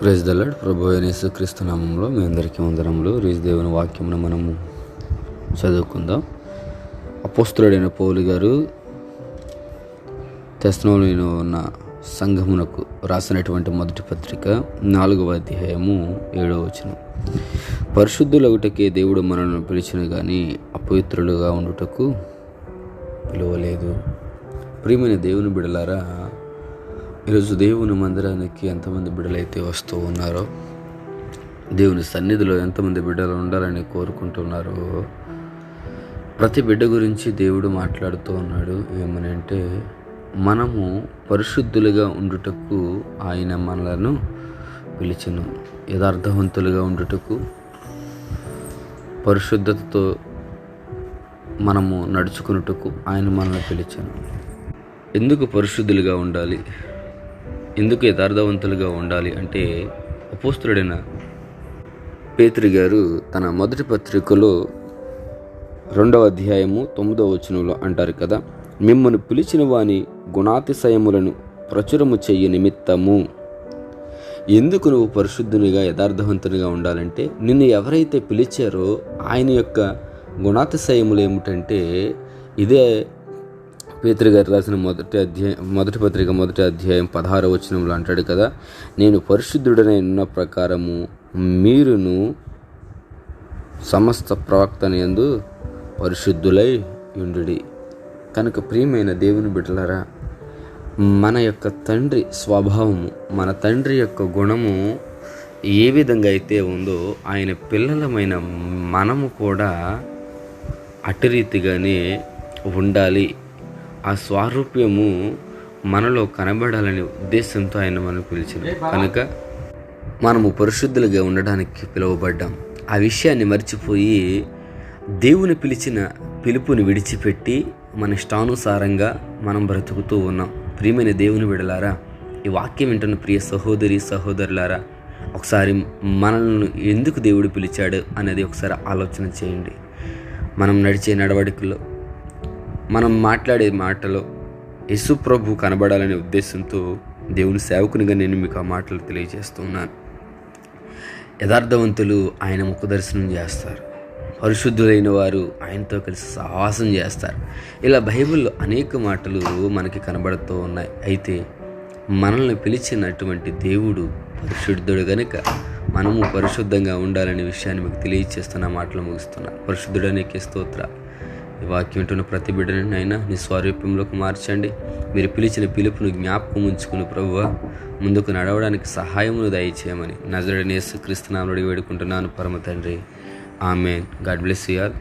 Praise దల్లడ్ ప్రభు అయిన యేసుక్రీస్తు నామంలో మీ అందరికీ వందనములు. రీజ్ దేవుని వాక్యమును మనము చదువుకుందాం. అపోస్తుడైన పౌలు గారు తెస్నోలో ఉన్న సంఘమునకు రాసినటువంటి మొదటి పత్రిక నాలుగవ అధ్యాయము ఏడవ వచనం. పరిశుద్ధులగుటకే దేవుడు మనల్ని పిలిచిన కానీ అపవిత్రులుగా ఉండుటకు పిలువలేదు. ప్రియమైన దేవుని బిడలారా ఈరోజు దేవుని మందిరానికి ఎంతమంది బిడ్డలైతే వస్తూ ఉన్నారో దేవుని సన్నిధిలో ఎంతమంది బిడ్డలు ఉండాలని కోరుకుంటున్నారో ప్రతి బిడ్డ గురించి దేవుడు మాట్లాడుతూ ఉన్నాడు. ఏమని అంటే మనము పరిశుద్ధులుగా ఉండుటకు ఆయన మనలను పిలిచను. యథార్థవంతులుగా ఉండుటకు పరిశుద్ధతతో మనము నడుచుకున్నటకు ఆయన మనల్ని పిలిచాను. ఎందుకు పరిశుద్ధులుగా ఉండాలి? ఎందుకు యథార్థవంతులుగా ఉండాలి అంటే అపోస్తుడైన పేత్రి గారు తన మొదటి పత్రికలో రెండవ అధ్యాయము తొమ్మిదవ వచనంలో అంటారు కదా మిమ్మల్ని పిలిచిన వాని గుణాతిశయములను ప్రచురము చెయ్య నిమిత్తము. ఎందుకు నువ్వు పరిశుద్ధునిగా యథార్థవంతునిగా ఉండాలంటే నిన్ను ఎవరైతే పిలిచారో ఆయన యొక్క గుణాతిశయములు ఏమిటంటే ఇదే పేతురు గారు రాసిన మొదటి అధ్యాయం మొదటి పత్రిక మొదటి అధ్యాయం పదహార వచనంలో అంటాడు కదా నేను పరిశుద్ధుడనై ఉన్న ప్రకారము మీరును సమస్త ప్రవక్తన యందు పరిశుద్ధులై ఉండు కనుక ప్రియమైన దేవుని బిడ్డలారా మన యొక్క తండ్రి స్వభావము మన తండ్రి యొక్క గుణము ఏ విధంగా అయితే ఉందో ఆయన పిల్లలమైన మనము కూడా అటు రీతిగానే ఉండాలి. ఆ స్వారూప్యము మనలో కనబడాలనే ఉద్దేశంతో ఆయన మనం పిలిచింది కనుక మనము పరిశుద్ధులుగా ఉండడానికి పిలువబడ్డాం. ఆ విషయాన్ని మర్చిపోయి దేవుని పిలిచిన పిలుపుని విడిచిపెట్టి మన ఇష్టానుసారంగా మనం బ్రతుకుతూ ఉన్నాం. ప్రియమైన దేవుని విడలారా ఈ వాక్యం వింటున్న ప్రియ సహోదరి సహోదరులారా ఒకసారి మనల్ని ఎందుకు దేవుడు పిలిచాడు అనేది ఒకసారి ఆలోచన చేయండి. మనం నడిచే నడవడికలో మనం మాట్లాడే మాటలో యేసు ప్రభు కనబడాలనే ఉద్దేశంతో దేవుని సేవకునిగా నేను మీకు ఆ మాటలు తెలియజేస్తున్నాను. యథార్థవంతులు ఆయన ముఖ దర్శనం చేస్తారు. పరిశుద్ధులైన వారు ఆయనతో కలిసి సాహసం చేస్తారు. ఇలా బైబిల్లో అనేక మాటలు మనకి కనబడుతూ ఉన్నాయి. అయితే మనల్ని పిలిచినటువంటి దేవుడు పరిశుద్ధుడు గనుక మనము పరిశుద్ధంగా ఉండాలనే విషయాన్ని మీకు తెలియజేస్తున్న మాటలు ముగిస్తున్నాను. పరిశుద్ధుడనేకే స్తోత్ర ఈ వాక్యం వింటున్న ప్రతి బిడ్డని అయినా నీ స్వారూప్యంలోకి మార్చండి. మీరు పిలిచిన పిలుపును జ్ఞాపకం ఉంచుకుని ప్రభువ ముందుకు నడవడానికి సహాయమును దయచేయమని నజరడనేసు క్రీస్తునాముడి వేడుకుంటున్నాను. పరమ తండ్రి. Amen. God bless you all.